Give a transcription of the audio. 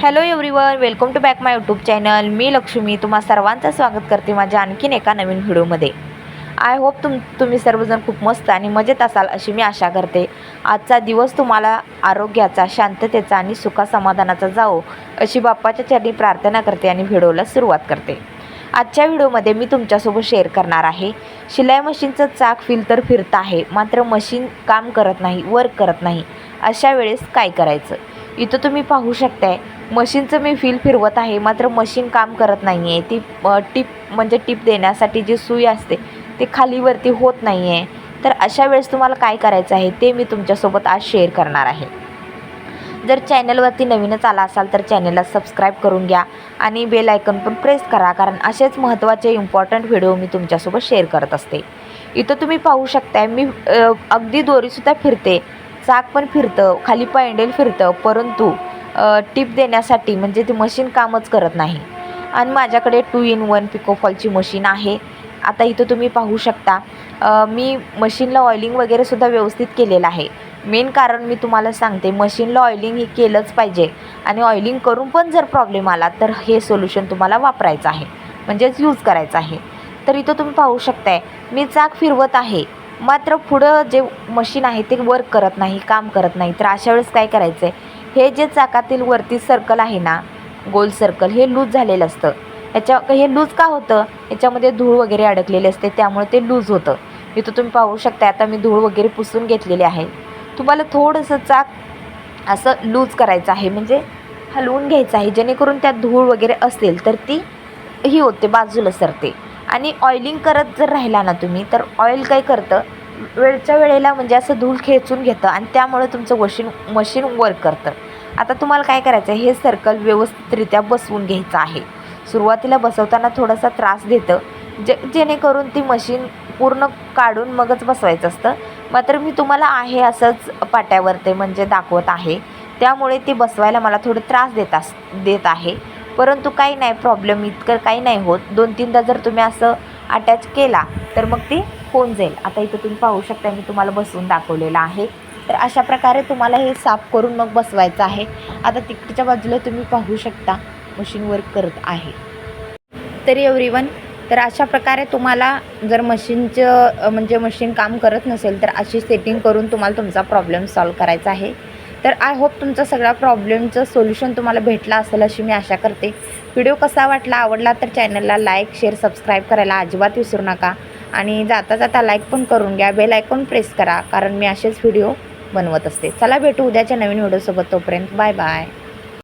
Hello everyone welcome to back my YouTube channel मी लक्ष्मी तुम्हा सर्वांचं स्वागत करते माझ्या आणखीन एका नवीन व्हिडिओमध्ये. आय होप तुम तुम्ही सर्वजण खूप मस्त आणि मजेत असाल अशी मी आशा करते. आजचा दिवस तुम्हाला आरोग्याचा शांततेचा आणि सुखासमाधानाचा जावो अशी बाप्पाच्या चरणी प्रार्थना करते आणि व्हिडिओला सुरुवात करते. आजच्या व्हिडिओमध्ये मी तुमच्यासोबत शेअर करणार आहे. शिलाई मशीनचं चाक फिल्टर फिरतं आहे मात्र मशीन काम करत नाही वर्क करत नाही. अशा वेळेस काय करायचं? इथं तुम्ही पाहू शकताय मशीनचं मी फील फिरवत आहे मात्र मशीन काम करत नाही आहे ती टिप टीप म्हणजे टीप देण्यासाठी जी सुई असते ते खालीवरती होत नाही आहे तर अशा वेळेस तुम्हाला काय करायचं आहे ते मी तुमच्यासोबत आज शेअर करणार आहे. जर चॅनलवरती नवीनच आला असाल तर चॅनलला सबस्क्राईब करून घ्या आणि बेल आयकन पण प्रेस करा कारण असेच महत्त्वाचे इम्पॉर्टंट व्हिडिओ मी तुमच्यासोबत शेअर करत असते. इथं तुम्ही पाहू शकताय मी अगदी दोरीसुद्धा फिरते. चाक पण फिरतं खाली पायंडेल फिरतं परंतु टिप देण्यासाठी म्हणजे ती मशीन कामच करत नाही. आणि माझ्याकडे टू इन वन पिकोफॉलची मशीन आहे. आता इथं तुम्ही पाहू शकता मी मशीनला ऑइलिंग वगैरेसुद्धा व्यवस्थित केलेलं आहे. मेन कारण मी तुम्हाला सांगते मशीनला ऑइलिंग हे केलंच पाहिजे. आणि ऑइलिंग करून पण जर प्रॉब्लेम आला तर हे सोल्युशन तुम्हाला वापरायचं आहे. म्हणजेच यूज करायचं आहे. तर इथं तुम्ही पाहू शकताय मी चाक फिरवत आहे. मात्र पुढं जे मशीन आहे ते वर्क करत नाही काम करत नाही. तर अशा वेळेस काय करायचं आहे हे जे चाकातील वरती सर्कल आहे ना गोल सर्कल हे लूज झालेलं असतं. याच्या हे लूज का होतं? याच्यामध्ये धूळ वगैरे अडकलेली असते त्यामुळे ते लूज होतं. इथं तुम्ही पाहू शकता आता मी धूळ वगैरे पुसून घेतलेली आहे. तुम्हाला थोडंसं चाक असं लूज करायचं आहे म्हणजे हलवून घ्यायचं आहे. जेणेकरून त्यात धूळ वगैरे असेल तर ती ही होते बाजूला सरते. आणि ऑइलिंग करत जर राहिला ना तुम्ही तर ऑइल काय करतं? वेळच्या वेळेला म्हणजे असं धूळ खेचून घेतं आणि त्यामुळे तुमचं वशीन मशीन वर्क करतं. आता तुम्हाला काय करायचं आहे? हे सर्कल व्यवस्थितरित्या बसवून घ्यायचं आहे. सुरुवातीला बसवताना थोडासा त्रास देतं जे जेणेकरून ती मशीन पूर्ण काढून मगच बसवायचं असतं. मात्र मी तुम्हाला आहे असंच पाट्यावर ते म्हणजे दाखवत आहे. त्यामुळे ते बसवायला मला थोडं त्रास देत अस देत आहे. परंतु काही नाही प्रॉब्लेम इतकं काही नाही होत. दोन तीनदा जर तुम्ही असं अटॅच केला तर मग ती होऊन जाईल. आता इथं तुम्ही पाहू शकता मी तुम्हाला बसवून दाखवलेलं आहे. तर अशा प्रकारे तुम्हाला हे साफ करून मग बसवायचं आहे. आता तिकडच्या बाजूला तुम्ही पाहू शकता मशीन वर्क करत आहे. तरी एव्हरीवन तर अशा प्रकारे तुम्हाला जर मशीनचं म्हणजे मशीन काम करत नसेल तर अशी सेटिंग करून तुम्हाला तुमचा प्रॉब्लेम सॉल्व करायचा आहे. तर आय होप तुमचा सगळ्या प्रॉब्लेमचं सोल्युशन तुम्हाला भेटला असेल अशी मी आशा करते. व्हिडिओ कसा वाटला आवडला तर चॅनलला लाईक शेअर सबस्क्राईब करायला अजिबात विसरू नका. आणि जाता जाता लाईक पण करून घ्या. बेल आयकॉन प्रेस करा कारण मी असेच व्हिडिओ बनवत असते. चला भेटू उद्याच्या नवीन व्हिडिओसोबत तोपर्यंत. Bye bye